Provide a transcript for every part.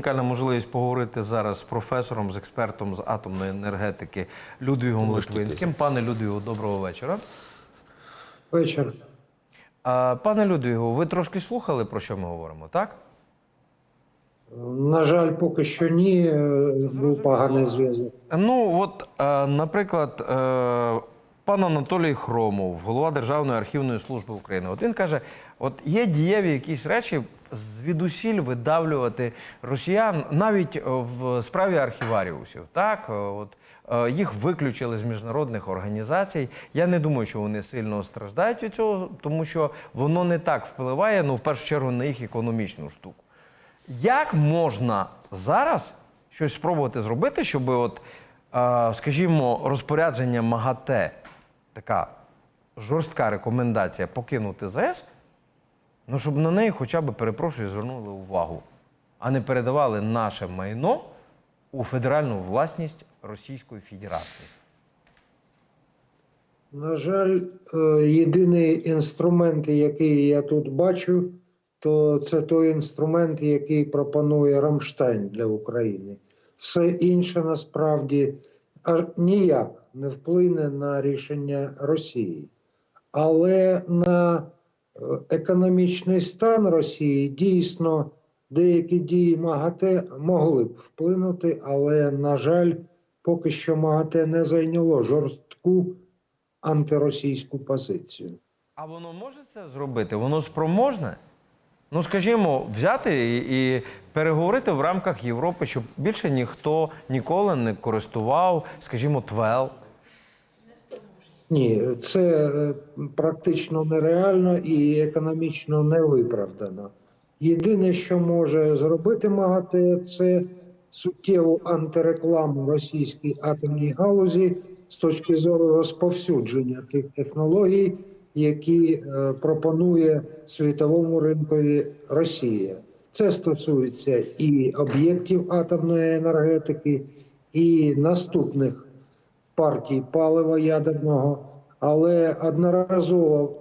Унікальна можливість поговорити зараз з професором, з експертом з атомної енергетики Людвігом Литвинським. Пане Людвігу, доброго вечора. Вечір. Пане Людвігу, ви трошки слухали, про що ми говоримо, так? На жаль, поки що ні, е, був поганий зв'язок. Ну, от, е, наприклад, е, пан Анатолій Хромов, голова Державної архівної служби України, от він каже: от є дієві якісь речі звідусіль видавлювати росіян навіть е, в справі архіваріусів. Так, Е, от е, їх виключили з міжнародних організацій. Я не думаю, що вони сильно страждають від цього, тому що воно не так впливає, ну в першу чергу на їх економічну штуку. Як можна зараз щось спробувати зробити, щоб, от, скажімо, розпорядження МАГАТЕ, така жорстка рекомендація покинути ЗС, ну щоб на неї хоча б, перепрошую, звернули увагу, а не передавали наше майно у федеральну власність Російської Федерації? На жаль, е, єдиний інструмент, який я тут бачу, то це той інструмент, який пропонує Рамштайн для України. Все інше насправді аж ніяк не вплине на рішення Росії. Але на е, економічний стан Росії дійсно деякі дії МАГАТЕ могли б вплинути, але, на жаль, поки що МАГАТЕ не зайняло жорстку антиросійську позицію. А воно може це зробити? Воно спроможне? Ну, скажімо, взяти і, і переговорити в рамках Європи, щоб більше ніхто ніколи не користував, скажімо, твел. Ні, це е, практично нереально і економічно не виправдано. Єдине, що може зробити МАГАТЕ, це суттєву антирекламу російській атомній галузі з точки зору розповсюдження тих технологій, які е, пропонує світовому ринкові Росія. Це стосується і об'єктів атомної енергетики, і наступних партій палива ядерного, але одноразово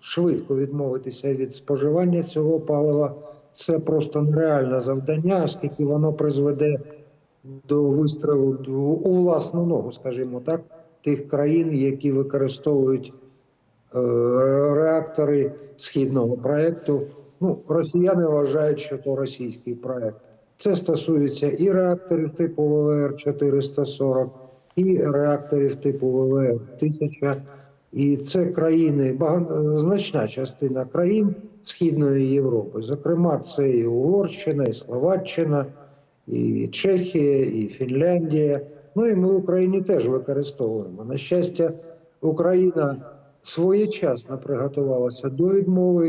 швидко відмовитися від споживання цього палива це просто нереальне завдання, оскільки воно призведе до вистрілу у власну ногу, скажімо так, тих країн, які використовують реактори східного проекту. Ну, росіяни вважають, що то російський проект. Це стосується і реакторів типу ВВР 440, і реакторів типу ВВР 1000. І це країни, значна частина країн Східної Європи. Зокрема, це і Угорщина, і Словаччина, і Чехія, і Фінляндія. Ну і ми в Україні теж використовуємо. На щастя, Україна своєчасно приготувалася до відмови